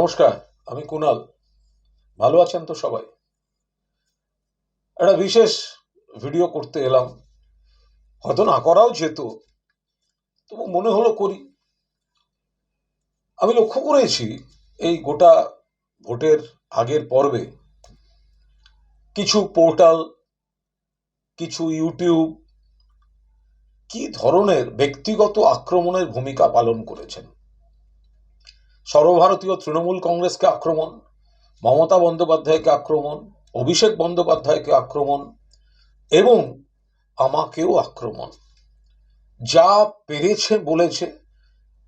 নমস্কার, আমি কুনাল। ভালো আছেন তো সবাই? একটা বিশেষ ভিডিও করতে এলাম। হয়তো না করাও যেত, তবু মনে হলো করি। আমি লক্ষ্য করেছি, এই গোটা ভোটের আগের পর্বে কিছু পোর্টাল, কিছু ইউটিউব, কি ধরনের ব্যক্তিগত আক্রমণের ভূমিকা পালন করেছেন। সর্বভারতীয় তৃণমূল কংগ্রেসকে আক্রমণ, মমতা বন্দ্যোপাধ্যায়কে আক্রমণ, অভিষেক বন্দ্যোপাধ্যায়কে আক্রমণ এবং আমাকেও আক্রমণ। যা পেরেছে বলেছে,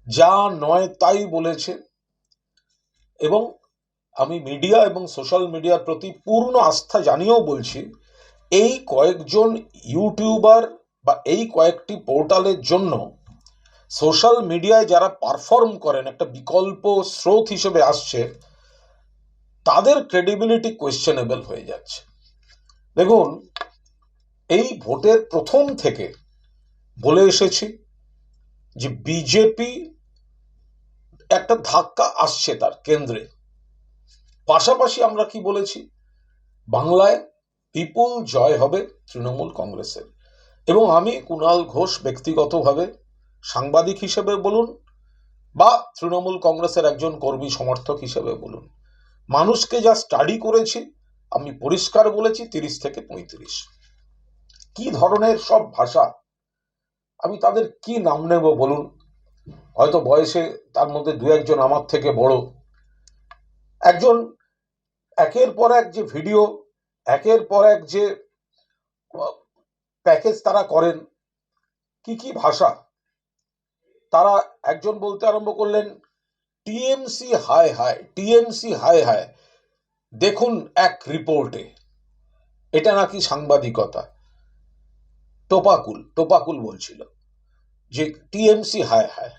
যা নয় তাই বলেছে এবং আমি মিডিয়া এবং সোশ্যাল মিডিয়ার প্রতি পূর্ণ আস্থা জানিয়েও বলছি, এই কয়েকজন ইউটিউবার বা এই কয়েকটি পোর্টালের জন্য সোশ্যাল মিডিয়ায় যারা পারফর্ম করেন, একটা বিকল্প স্রোত হিসেবে আসছে, তাদের ক্রেডিবিলিটি কোয়েশ্চেনেবল হয়ে যাচ্ছে। দেখুন, এই ভোটের প্রথম থেকে বলে এসেছি যে বিজেপি একটা ধাক্কা আসছে তার কেন্দ্রে। পাশাপাশি আমরা কি বলেছি? বাংলায় বিপুল জয় হবে তৃণমূল কংগ্রেসের। এবং আমি কুণাল ঘোষ ব্যক্তিগতভাবে সাংবাদিক হিসেবে বলুন বা তৃণমূল কংগ্রেসের একজন কর্মী সমর্থক হিসেবে বলুন। মানুষকে যা স্টাডি করেছি, আমি পরিষ্কার বলেছি তিরিশ থেকে পঁয়ত্রিশ। কি ধরনের সব ভাষা? আমি তাদের কি নাম নেব বলুন? হয়তো বয়সে তার মধ্যে দু একজন আমার থেকে বড়। একজন একের পর এক যে ভিডিও একের পর এক যে প্যাকেজ তারা করেন, কি কি ভাষা? তারা একজন বলতে আরম্ভ করলেন, টিএমসি, হায় হায়, টিএমসি, হায় হায়, দেখুন এক রিপোর্টে। এটা নাকি সাংবাদিকতা? টোপাকুল টোপাকুল বলছিল যে, টিএমসি, হায় হায়।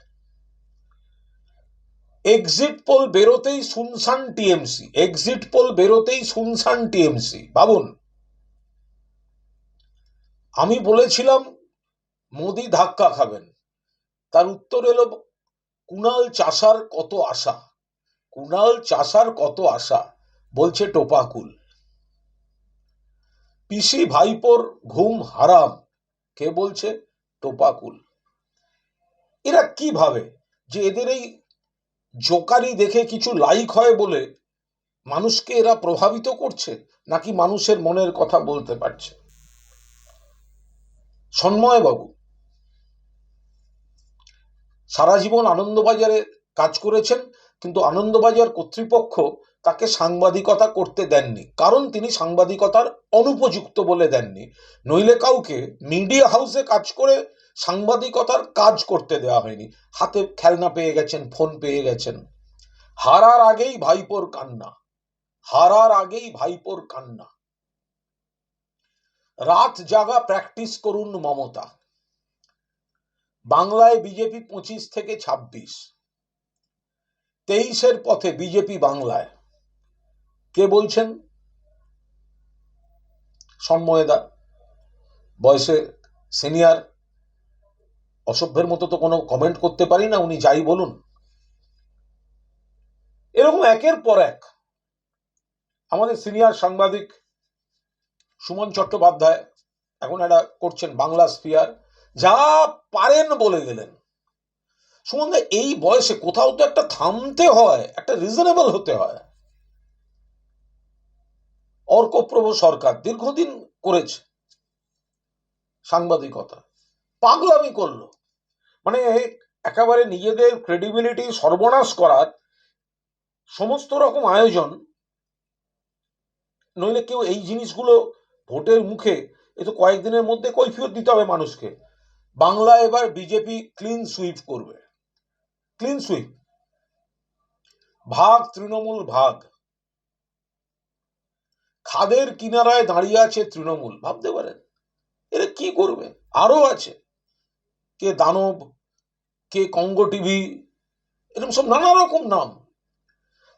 এক্সিট পোল বেরোতেই শুনশান টিএমসি, এক্সিট পোল বেরোতেই শুনশান টিএমসি, ভাবুন। আমি বলেছিলাম, মোদি ধাক্কা খাবেন। তার উত্তর এলো কুনাল চাষার কত আশা? কুনাল চাষার কত আশা? বলছে টোপাকুল। পিসি ভাইপোর ঘুম হারাম, কে বলছে? টোপাকুল। এরা কি ভাবে যে এদের এই জোকারি দেখে কিছু লাইক হয় বলে মানুষকে এরা প্রভাবিত করছে, নাকি মানুষের মনের কথা বলতে পারছে? সন্ময় বাবু সারা জীবন আনন্দবাজারে কাজ করেছেন, কিন্তু আনন্দবাজার কর্তৃপক্ষ তাকে সাংবাদিকতা করতে দেননি। কারণ তিনি সাংবাদিকতার অনুপযুক্ত বলে দেননি। নইলে কাউকে মিডিয়া হাউসে কাজ করে সাংবাদিকতার কাজ করতে দেওয়া হয়নি। হাতে খেলনা পেয়ে গেছেন, ফোন পেয়ে গেছেন। হারার আগেই ভাইপোর কান্না। হারার আগেই ভাইপোর কান্না। রাত জাগা প্র্যাকটিস করুন মমতা। বাংলায় বিজেপি পঁচিশ থেকে ছাব্বিশ। তেইশের পথে বিজেপি বাংলায়। কে বলছেন? সন্ময়দা বয়সে সিনিয়র। অসভ্যের মতো তো কোনো কমেন্ট করতে পারি না, উনি যাই বলুন। এরকম একের পর এক আমাদের সিনিয়র সাংবাদিক সুমন চট্টোপাধ্যায় এখন একটা করছেন বাংলা স্পিয়ার। যা পারেন বলে গেলেন সুমন এই বয়সে কোথাও তো একটা থামতে হয়, একটা রিজনেবল হতে হয়। অর্কপ্রভ সরকার দীর্ঘদিন করেছে সাংবাদিকতা, পাগলামি করল। মানে একেবারে নিজেদের ক্রেডিবিলিটি সর্বনাশ করার সমস্ত রকম আয়োজন, নইলে কেউ এই জিনিসগুলো ভোটের মুখে, এ তো কয়েকদিনের মধ্যে কৈফিয়ত দিতে হবে মানুষকে। বাংলা এবার বিজেপি ক্লিন সুইপ করবে। ক্লিন সুইপ ভাগ, তৃণমূল, ভাগ। খাদের কিনারায় দাঁড়িয়ে আছে তৃণমূল, ভাবতে পারেন? এরা কি করবে? আরও আছে। কে দানব, কে কঙ্গ টিভি এরকম সব নানা রকম নাম।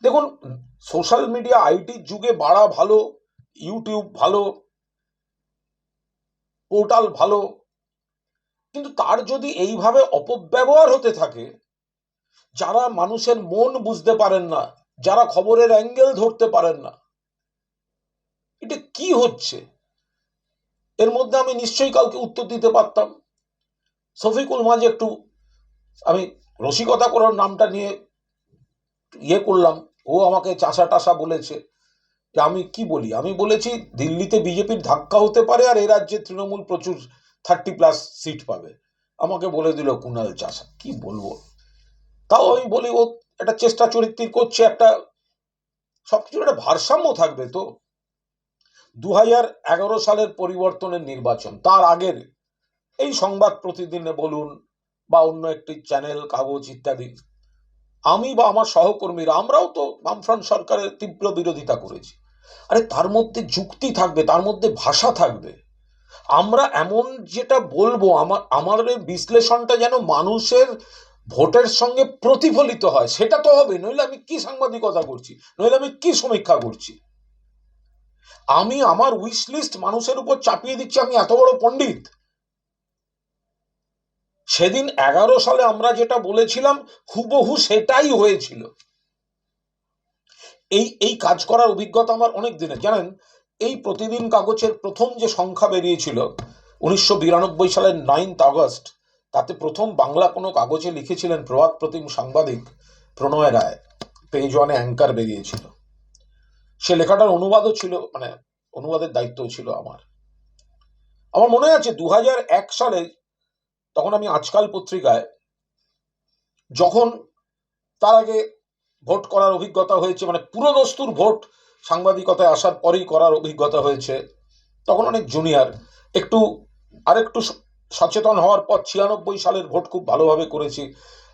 দেখুন সোশ্যাল মিডিয়া আইটির যুগে বাড়া ভালো ইউটিউব ভালো পোর্টাল ভালো কিন্তু তার যদি এইভাবে অপব্যবহার হতে থাকে, যারা মানুষের মন বুঝতে পারেন না, যারা খবরের অ্যাঙ্গেল ধরতে পারেন না, এটা কি হচ্ছে? এর মধ্যে আমি নিশ্চয়ই কাউকে উত্তর দিতে পারতাম। শফিকুল মাঝে একটু আমি রসিকতা করার নামটা নিয়ে ইয়ে করলাম। ও আমাকে চাষা টাসা বলেছে যে, আমি কি বলি? আমি বলেছি, দিল্লিতে বিজেপির ধাক্কা হতে পারে আর এ রাজ্যে তৃণমূল প্রচুর থার্টি প্লাস সিট পাবে। আমাকে বলে দিল কুণাল চাষা কি বলব? তাও আমি বলি, ও একটা চেষ্টা চরিত্র করছে, একটা সবকিছুর একটা ভারসাম্য থাকবে তো। দু এগারো সালের পরিবর্তনের নির্বাচন, তার আগের এই সংবাদ প্রতিদিনে বলুন বা অন্য একটি চ্যানেল, কাগজ ইত্যাদি, আমি বা আমার সহকর্মীরা, আমরাও তো বামফ্রন্ট সরকারের তীব্র বিরোধিতা করেছি। আরে তার মধ্যে যুক্তি থাকবে, তার মধ্যে ভাষা থাকবে। আমরা এমন যেটা বলব, আমার আমার বিশ্লেষণটা যেন মানুষের ভোটের সঙ্গে প্রতিফলিত হয়, সেটা তো হবে নইলে আমি কি সাংবাদিকতা করছি? নইলে আমি কি সমীক্ষা করছি? আমি আমার উইশ লিস্ট মানুষের উপর চাপিয়ে দিচ্ছি, আমি এত বড় পণ্ডিত? সেদিন এগারো সালে আমরা যেটা বলেছিলাম, হুবহু সেটাই হয়েছিল। এই এই কাজ করার অভিজ্ঞতা আমার অনেক দিনের। জানেন এই প্রতিদিন কাগজের প্রথম যে সংখ্যা বেরিয়েছিল, উনিশশো বিরানব্বই সালের নাইন্থ আগস্ট, তাতে প্রথম বাংলা কোনো কাগজে লিখেছিলেন প্রভাত প্রতিম সাংবাদিক প্রণয় রায়। পেজ ওয়ানে অ্যাঙ্কার বেরিয়েছিল। সে লেখাটার অনুবাদও ছিল মানে অনুবাদের দায়িত্বও ছিল আমার। আমার মনে আছে দু এক সালে তখন আমি আজকাল পত্রিকায়, যখন তার আগে ভোট করার অভিজ্ঞতা হয়েছে মানে পুরোদস্তুর ভোট সাংবাদিকতায় আসার পরেই করার অভিজ্ঞতা হয়েছে। তখন অনেক জুনিয়র একটু, আরেকটু সচেতন হওয়ার পর ছিয়ানব্বই সালের ভোট খুব ভালোভাবে করেছি।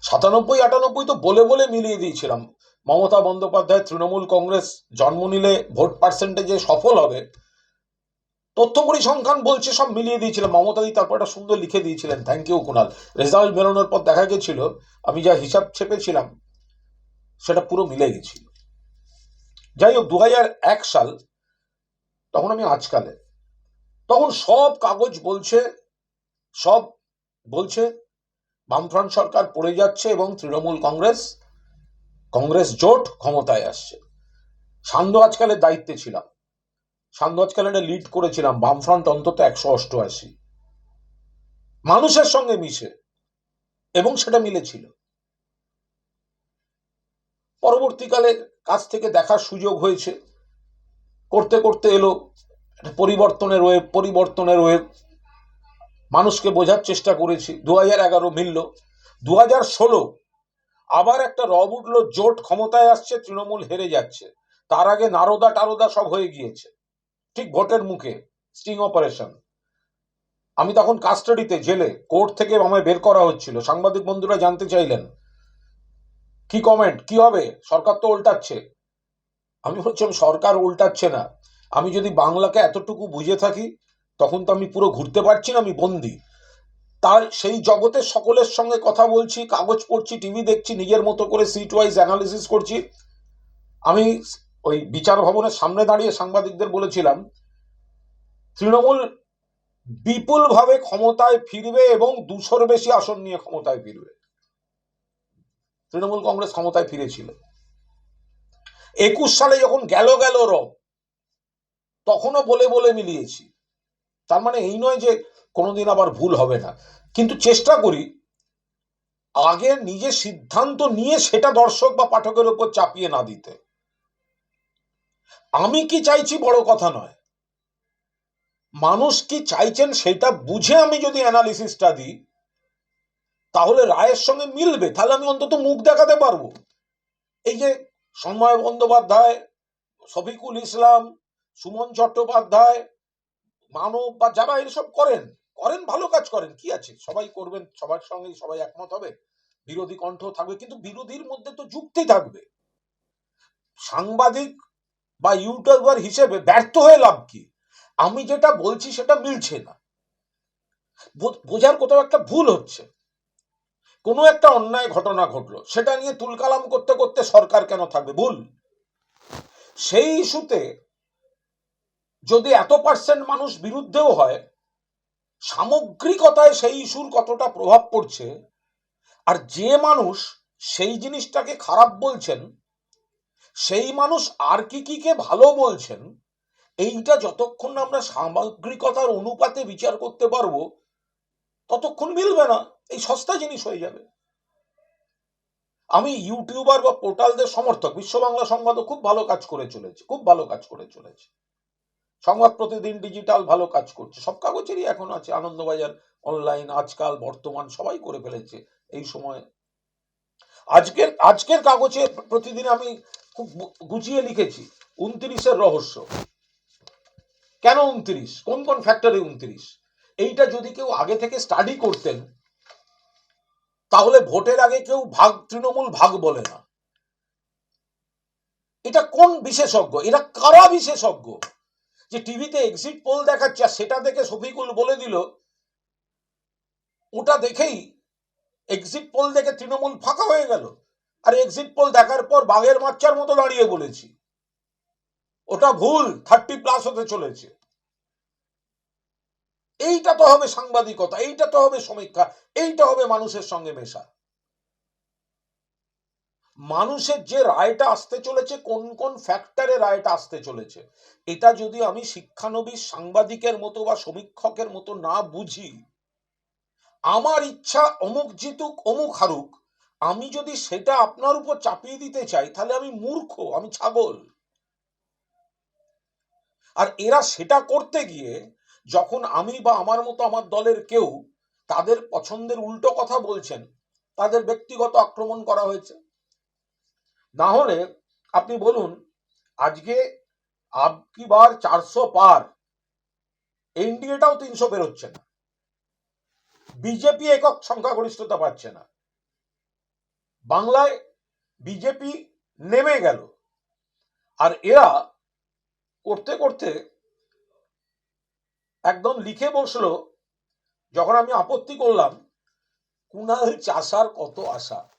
সাতানব্বই, আটানব্বই তো বলে বলে মিলিয়ে দিয়েছিলাম। মমতা বন্দ্যোপাধ্যায়, তৃণমূল কংগ্রেস জন্ম নিলে ভোট পার্সেন্টেজে সফল হবে। তথ্য পরিসংখ্যান বলছে সব মিলিয়ে দিয়েছিলাম। মমতা দি তারপর একটা সুন্দর লিখে দিয়েছিলেন থ্যাংক ইউ কুণাল রেজাল্ট বেরোনোর পর দেখা গেছিল, আমি যা হিসাব ছেপেছিলাম, সেটা পুরো মিলে গেছিল। যাই হোক দু এক সাল, তখন আমি আজকালে তখন সব কাগজ বলছে, সব বলছে, বামফ্রন্ট সরকার পড়ে যাচ্ছে এবং তৃণমূল কংগ্রেস কংগ্রেস জোট ক্ষমতায় আসছে। সান্ধ্য আজকালের দায়িত্বে ছিলাম। সান্ধ্য আজকালে লিড করেছিলাম, বামফ্রন্ট অন্তত একশো অষ্টআশি। মানুষের সঙ্গে মিশে, এবং সেটা মিলেছিল। পরবর্তীকালে কাছ থেকে দেখার সুযোগ হয়েছে। করতে করতে এলো একটা পরিবর্তনের ওয়েব পরিবর্তনের ওয়েব। মানুষকে বোঝার চেষ্টা করেছি। দু হাজার এগারো মিলল। দু হাজার ষোলো আবার একটা রব উঠল, জোট ক্ষমতায় আসছে, তৃণমূল হেরে যাচ্ছে। তার আগে নারদা টারদা সব হয়ে গিয়েছে। ঠিক ভোটের মুখে, স্টিং অপারেশন। আমি তখন কাস্টাডিতে জেলে, কোর্ট থেকে আমায় বের করা হচ্ছিল। সাংবাদিক বন্ধুরা জানতে চাইলেন কি কমেন্ট কি হবে? সরকার তো উল্টাচ্ছে। আমি বলছিলাম সরকার উল্টাচ্ছে না। আমি যদি বাংলাকে এতটুকু বুঝে থাকি, তখন তো আমি পুরো ঘুরতে পারছি না, আমি বন্দি। তার সেই জগতের সকলের সঙ্গে কথা বলছি, কাগজ পড়ছি টিভি দেখছি, নিজের মতো করে সিট ওয়াইজ অ্যানালিসিস করছি। আমি ওই বিচার ভবনের সামনে দাঁড়িয়ে সাংবাদিকদের বলেছিলাম, তৃণমূল বিপুলভাবে ক্ষমতায় ফিরবে এবং দুশোর বেশি আসন নিয়ে ক্ষমতায় ফিরবে। তৃণমূল কংগ্রেস ক্ষমতায় ফিরেছিল। একুশ সালে যখন গেল গেল রব, তখনও বলে বলে মিলিয়েছি। তার মানে এই নয় যে কোনোদিন আবার ভুল হবে না। কিন্তু চেষ্টা করি, আগে নিজে সিদ্ধান্ত নিয়ে সেটা দর্শক বা পাঠকের উপর চাপিয়ে না দিতে। আমি কি চাইছি বড় কথা নয়। মানুষ কি চাইছেন সেটা বুঝে আমি যদি অ্যানালিসিসটা দিই তাহলে রায়ের সঙ্গে মিলবে, তাহলে আমি অন্তত মুখ দেখাতে পারব। এই যে সন্ময় বন্দ্যোপাধ্যায়, শফিকুল ইসলাম, সুমন চট্টোপাধ্যায়, মানব বা যারা এসব করেন করেন, ভালো কাজ করেন, কি আছে? সবাই করবেন, সবার সঙ্গে সবাই একমত হবে। বিরোধী কণ্ঠ থাকবে, কিন্তু বিরোধীর মধ্যে তো যুক্তি থাকবে। সাংবাদিক বা ইউটিউবার হিসেবে ব্যর্থ হয়ে লাভ কি? আমি যেটা বলছি সেটা মিলছে না। বোঝার কোথাও একটা ভুল হচ্ছে। কোনো একটা অন্যায় ঘটনা ঘটলো, সেটা নিয়ে তুলকালাম করতে করতে সরকার কেন থাকবে? ভুল। সেই ইস্যুতে যদি এত পার্সেন্ট মানুষ বিরুদ্ধেও হয়, সামগ্রিকতায় সেই ইস্যুর কতটা প্রভাব পড়ছে, আর যে মানুষ সেই জিনিসটাকে খারাপ বলছেন, সেই মানুষ আর কি কি কে ভালো বলছেন, এইটা যতক্ষণ আমরা সামগ্রিকতার অনুপাতে বিচার করতে পারব ততক্ষণ মিলবে না, এই সস্তা জিনিস হয়ে যাবে। আমি ইউটিউবার বা পোর্টালদের সমর্থক, বিশ্ব বাংলা সংবাদও খুব ভালো কাজ করে চলেছে, খুব ভালো কাজ করে চলেছে। সংবাদ প্রতিদিন ডিজিটাল ভালো কাজ করছে, সব কাগজেরই এখন আছে, আনন্দবাজার অনলাইন, আজকাল, বর্তমান, সবাই করে ফেলেছে এই সময়। আজকের আজকের কাগজে প্রতিদিন আমি খুব গুছিয়ে লিখেছি, উনত্রিশের রহস্য। কেন উনত্রিশ? কোন কোন ফ্যাক্টরে উনত্রিশ? এইটা যদি কেউ আগে থেকে স্টাডি করতেন, তাহলে ভোটের আগে কেউ ভাগ, তৃণমূল ভাগ বলে না। এটা কোন বিশেষজ্ঞ? এরা কারা বিশেষজ্ঞ? যে টিভিতে এক্সিট পোল দেখাচ্ছে সেটা দেখে শফিকুল বলে দিল, ওটা দেখেই এক্সিট পোল দেখে তৃণমূল ফাঁকা হয়ে গেল। আর এক্সিট পোল দেখার পর বাঘের বাচ্চার মতো দাঁড়িয়ে বলেছি। ওটা ভুল থার্টি প্লাস হতে চলেছে। এইটা তো হবে সাংবাদিকতা, এইটা তো হবে সমীক্ষা, এইটা হবে মানুষের সঙ্গে মেশা। মানুষের যে রায়টা আসতে চলেছে, কোন কোন ফ্যাক্টরে রায়টা আসতে চলেছে, এটা যদি আমি শিক্ষানবিশ সাংবাদিকের মতো বা সমীক্ষকের মতো না বুঝি, আমার ইচ্ছা অমুক জিতুক, অমুক হারুক, আমি যদি সেটা আপনার উপর চাপিয়ে দিতে চাই, তাহলে আমি মূর্খ, আমি ছাগল। আর এরা সেটা করতে গিয়ে যখন আমি বা আমার মতো আমার দলের কেউ তাদের পছন্দের উল্টো কথা বলছেন, তাদের ব্যক্তিগত আক্রমণ করা হয়েছে। না হলে আপনি বলুন, আজকে আবকি বার চারশো পার, এনডিএটাও তিনশো বেরোচ্ছে না। বিজেপি একক সংখ্যাগরিষ্ঠতা পাচ্ছে না। বাংলায় বিজেপি নেমে গেল। আর এরা করতে করতে একদম লিখে বসল, যখন আমি আপত্তি করলাম কুণাল চাষার কত আশা।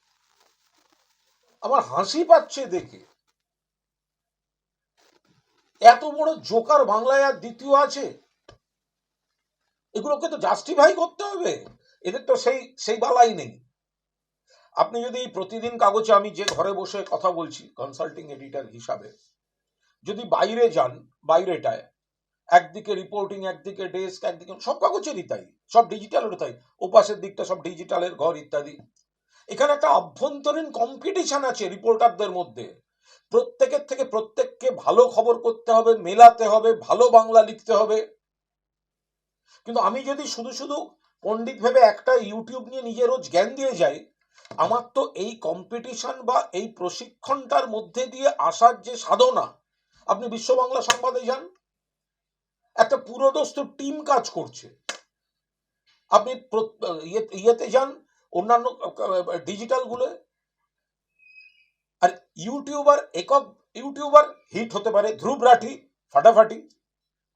আমার হাসি পাচ্ছে দেখে। এত বড় জোকার বাংলায় আর দ্বিতীয় আছে? এগুলোকে তো জাস্টিফাই করতে হবে। এদের তো সেই সেই বালাই নেই। আপনি যদি প্রতিদিন কাগজে আমি যে ঘরে বসে কথা বলছি কনসাল্টিং এডিটর হিসাবে, যদি বাইরে যান, বাইরেটায় একদিকে রিপোর্টিং একদিকে ডেস্ক একদিকে সব কাগজেরই তাই, সব ডিজিটালের তাই, ওপাশের দিকটা সব ডিজিটালের ঘর ইত্যাদি। এখানে একটা আভ্যন্তরীণ কম্পিটিশন আছে রিপোর্টারদের মধ্যে। প্রত্যেকের থেকে প্রত্যেককে ভালো খবর করতে হবে, মেলাতে হবে, ভালো বাংলা লিখতে হবে। কিন্তু আমি যদি শুধু শুধু পণ্ডিত ভেবে একটা ইউটিউব নিয়ে নিজে রোজ জ্ঞান দিয়ে যাই, আমার তো এই কম্পিটিশন বা এই প্রশিক্ষণটার মধ্যে দিয়ে আসার যে সাধনা, আপনি বিশ্ব বাংলা সংবাদে যান একটা পুরোদস্ত টিম কাজ করছে। আপনি ইয়ে- ইয়েতে যান, অন্যান্য ডিজিটালগুলো, আর ইউটিউবার, একক ইউটিউবার হিট হতে পারে, ধ্রুব রাঠি, ফাটাফাটি,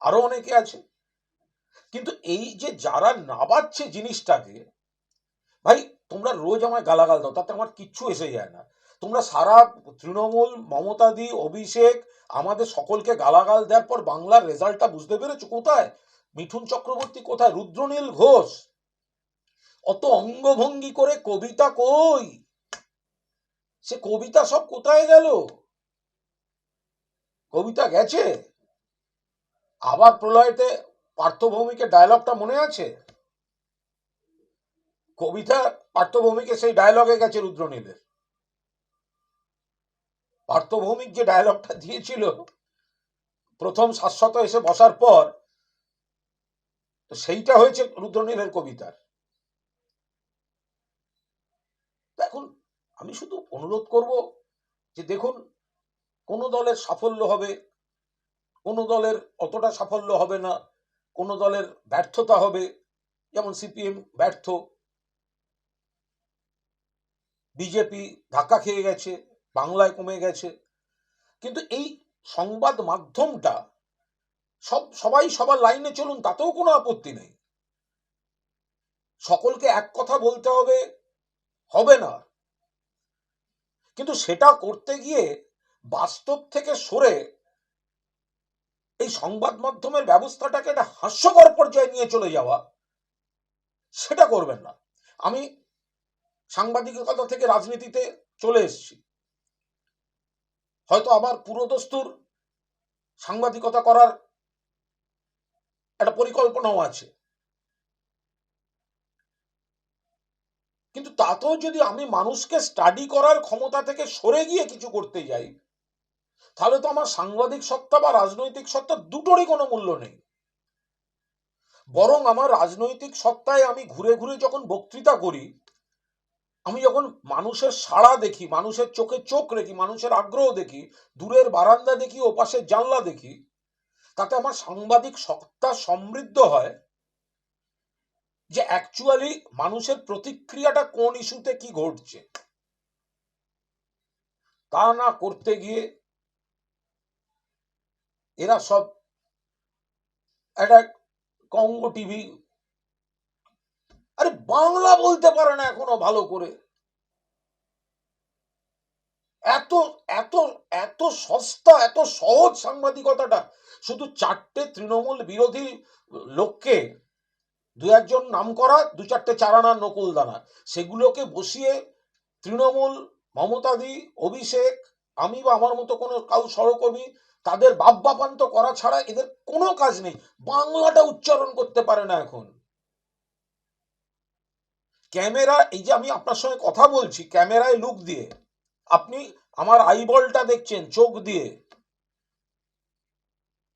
আরও অনেকে আছে। কিন্তু এই যে যারা নাবাচ্ছে জিনিসটাকে, ভাই, তোমরা রোজ আমায় গালাগাল দাও, তাতে আমার কিচ্ছু এসে যায় না। তোমরা সারা তৃণমূল মমতাদি অভিষেক আমাদের সকলকে গালাগাল দেওয়ার পর বাংলার রেজাল্টটা বুঝতে পেরেছ কোথায়? মিঠুন চক্রবর্তী কোথায়? রুদ্রনীল ঘোষ। অত অঙ্গভঙ্গি করে কবিতা কই? সে কবিতা সব কোথায় গেল? কবিতা গেছে? আবার প্রলয়তে পার্থভৌমিকে ডায়লগটা মনে আছে? কবিতা পার্থভৌমিকে সেই ডায়লগে গেছে রুদ্রনীলের। পার্থভৌমিক যে ডায়লগটা দিয়েছিল, প্রথম শাশ্বত এসে বসার পর, তো সেইটা হয়েছে রুদ্রনীলের কবিতার। এখন আমি শুধু অনুরোধ করব যে দেখুন, কোন দলের সাফল্য হবে, কোন দলের অতটা সাফল্য হবে না, কোন দলের ব্যর্থতা হবে, যেমন সিপিএম ব্যর্থ, বিজেপি ধাক্কা খেয়ে গেছে বাংলায় কমে গেছে। কিন্তু এই সংবাদ মাধ্যমটা সব, সবাই সবার লাইনে চলুন, তাতেও কোনো আপত্তি নেই। সকলকে এক কথা বলতে হবে হবে না। কিন্তু সেটা করতে গিয়ে বাস্তব থেকে সরে এই সংবাদ মাধ্যমের ব্যবস্থাটাকে একটা হাস্যকর পর্যায়ে নিয়ে চলে যাওয়া, সেটা করবেন না। আমি সাংবাদিকতা থেকে রাজনীতিতে চলে এসেছি। হয়তো আমার পুরোদস্তুর সাংবাদিকতা করার একটা পরিকল্পনাও আছে। কিন্তু তাতেও যদি আমি মানুষকে স্টাডি করার ক্ষমতা থেকে সরে গিয়ে কিছু করতে যাই, তাহলে তো আমার সাংবাদিক সত্তা বা রাজনৈতিক সত্তা দুটোরই কোনো মূল্য নেই। বরং আমার রাজনৈতিক সত্তায় আমি ঘুরে ঘুরে যখন বক্তৃতা করি আমি যখন মানুষের সাড়া দেখি, মানুষের চোখে চোখ রেখি, মানুষের আগ্রহ দেখি, দূরের বারান্দা দেখি, ওপাশের জানলা দেখি, তাতে আমার সাংবাদিক সত্তা সমৃদ্ধ হয় যে অ্যাকচুয়ালি মানুষের প্রতিক্রিয়াটা কোন ইস্যুতে কি ঘটছে। তা না করতে গিয়ে এরা সব একটা কঙ্গো টিভি আরে বাংলা বলতে পারে না এখনও ভালো করে। এত এত এত সস্তা, এত সহজ সাংবাদিকতাটা। শুধু চারটে তৃণমূল বিরোধী লোককে দু একজন নাম করা, দু চারটে চারানা নকুল দানা সেগুলোকে বসিয়ে তৃণমূল মমতাদি অভিষেক, আমি বা আমার মতো কোনো কাউ সহকর্মী, তাদের বাপ বাপান্ত করা ছাড়া এদের কোনো কাজ নেই। বাংলাটা উচ্চারণ করতে পারে না এখন। ক্যামেরা এই যে আমি আপনার সঙ্গে কথা বলছি, ক্যামেরায় লুক দিয়ে, আপনি আমার আইবলটা দেখছেন, চোখ দিয়ে,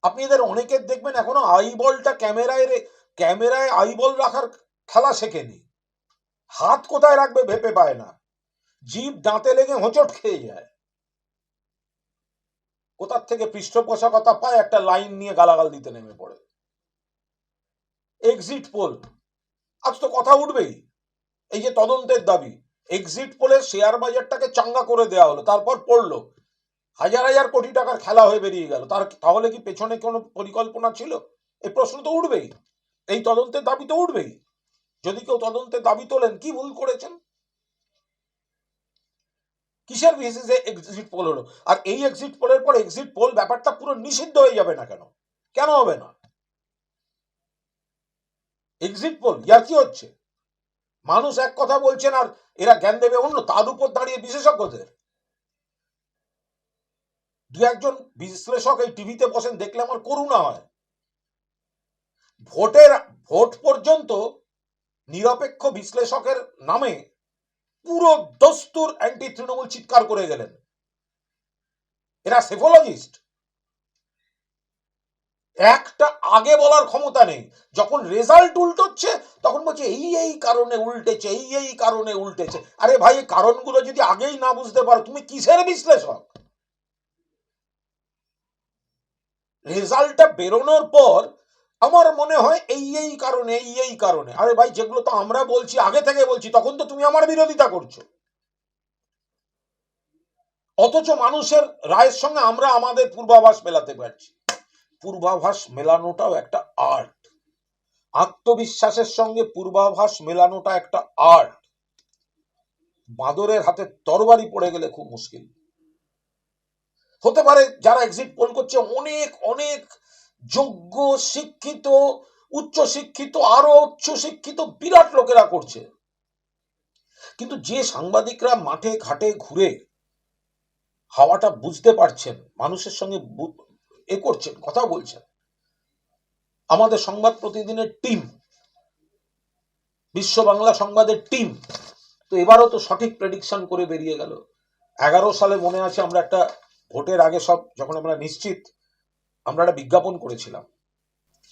আপনি এদের অনেকের দেখবেন এখনও আইবলটা ক্যামেরায় রে, ক্যামেরায় আইবল রাখার খেলা শেখেনি। হাত কোথায় রাখবে ভেপে পায় না। জিভ দাঁতে লেগে হোঁচট খেয়ে যায়। কোথার থেকে পৃষ্ঠপোষকতা পায় একটা লাইন নিয়ে গালাগাল দিতে নেমে পড়ে। এক্সিট পোল আজ তো কথা উঠবেই। এই যে তদন্তের দাবি এক্সিট পোলে শেয়ার বাজারটাকে চাঙ্গা করে দেওয়া হলো, তারপর পড়ল। হাজার হাজার কোটি টাকার খেলা হয়ে বেরিয়ে গেল। তার তাহলে কি পেছনে কোনো পরিকল্পনা ছিল? এই প্রশ্ন তো উঠবেই। এই তদন্তের দাবি তো উঠবেই। যদি কেউ তদন্তের দাবি তোলেন, কি ভুল করেছেন? কিসের বেসিসে এক্সিট পোল হলো? আর এই এক্সিট পোলের পর এক্সিট পোল ব্যাপারটা পুরো নিষিদ্ধ হয়ে যাবে না কেন? কেন হবে না? এক্সিট পোল ইয়ার কি হচ্ছে? মানুষ এক কথা বলছেন আর এরা জ্ঞান দেবে অন্য, তার উপর দাঁড়িয়ে বিশেষজ্ঞদের। দু একজন বিশ্লেষক এই টিভিতে বসেন, দেখলে আমার করুণা হয়। ভোটের, ভোট পর্যন্ত নিরপেক্ষ বিশ্লেষকের নামে পুরো দস্তুর অ্যান্টি তৃণমূল চিৎকার করে গেলেন। এরা সেফোলজিস্ট। একটা আগে বলার ক্ষমতা নেই। যখন রেজাল্ট উল্টোচ্ছে, তখন বলছে, এই এই কারণে উল্টেছে, এই এই কারণে উল্টেছে। আরে ভাই, এই কারণগুলো যদি আগেই না বুঝতে পারো, তুমি কিসের বিশ্লেষক? রেজাল্টটা বেরোনোর পর আমার মনে হয়, এই এই কারণে, এই এই কারণে। আরে ভাই, যেগুলো তো আমরা বলছি, আগে থেকে বলছি, তখন তো তুমি আমার বিরোধিতা করছ। অথচ মানুষের রায়ের সঙ্গে আমরা আমাদের পূর্বাভাস মেলাতে পারছি। পূর্বাভাস মেলানোটাও একটা আর্ট আত্মবিশ্বাসের সঙ্গে পূর্বাভাস মেলানোটা একটা আর্ট বাঁদরের হাতে তরবারি পড়ে গেলে খুব মুশকিল। হতে পারে যারা এক্সিট পোল করছে, অনেক অনেক যোগ্য, শিক্ষিত, উচ্চ শিক্ষিত, আরও উচ্চ শিক্ষিত বিরাট লোকেরা করছে। কিন্তু যে সাংবাদিকরা মাঠে, ঘাটে ঘুরে হাওয়াটা বুঝতে পারছেন, মানুষের সঙ্গে এ করছেন, কথা বলছেন। আমাদের সংবাদ প্রতিদিনের টিম, বিশ্ব বাংলা সংবাদের টিম, তো এবারও তো সঠিক প্রেডিকশন করে বেরিয়ে গেল। এগারো সালে মনে আছে আমরা একটা ভোটের আগে সব, যখন আমরা নিশ্চিত, আমরা একটা বিজ্ঞাপন করেছিলাম।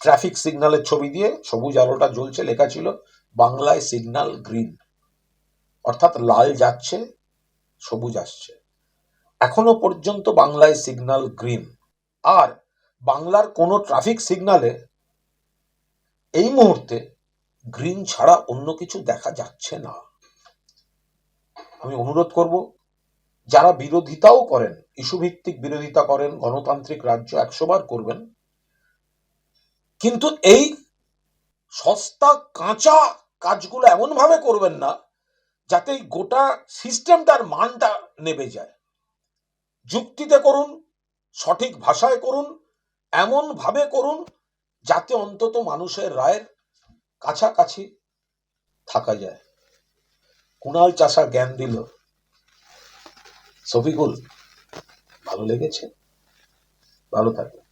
ট্রাফিক সিগন্যালের ছবি দিয়ে সবুজ আলোটা জ্বলছে, লেখা ছিল, বাংলায় সিগন্যাল গ্রিন অর্থাৎ লাল যাচ্ছে, সবুজ আসছে। এখনও পর্যন্ত বাংলায় সিগন্যাল গ্রিন আর বাংলার কোনো ট্রাফিক সিগনালে এই মুহূর্তে গ্রিন ছাড়া অন্য কিছু দেখা যাচ্ছে না। আমি অনুরোধ করব, যারা বিরোধিতাও করেন, ইস্যুভিত্তিক বিরোধিতা করেন, গণতান্ত্রিক রাজ্য একশোবার করবেন, কিন্তু এই সস্তা, কাঁচা কাজগুলো এমন ভাবে করবেন না যাতে গোটা সিস্টেমটার মানটা নেবে যায়। যুক্তিতে করুন সঠিক ভাষায় করুন এমন ভাবে করুন যাতে অন্তত মানুষের রায়ের কাছাকাছি থাকা যায়। কুণাল চাষা জ্ঞান দিল সফিকুল ভালো লেগেছে? ভালো থাকবেন।